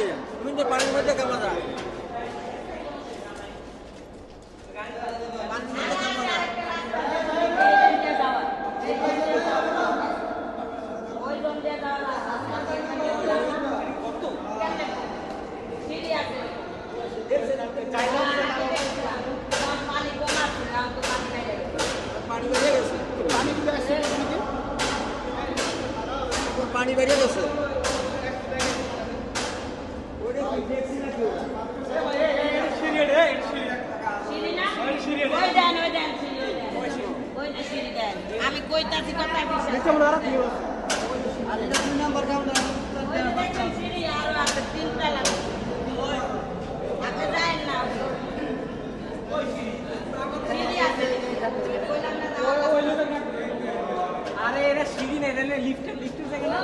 তো পানি নাই পানি বেরিয়ে গেছে। আমি কইতাছি কথা বিশ্বাস সিঁড়ি আরও আছে তিনটা আপনি না না আরে এটা সিঁড়ি নেই এটা লিফটে লিফটের জায়গা না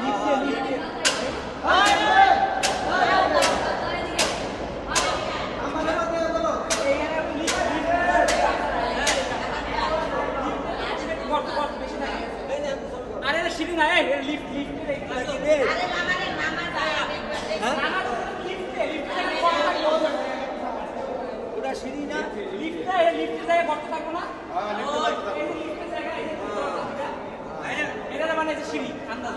লিফটে লিফটে আরে এটা সিঁড়ি না এই লিফট লিফটে আরে মামা রে মামা যায় হ্যাঁ? লিফটে লিফটে ওটা সিঁড়ি না লিফটে লিফটের জায়গায় গর্ত থাকব না এই যে লিফটের জায়গায় এই যে গর্ত থাকবে। এটা- মানে সিঁড়ি আন্দাজ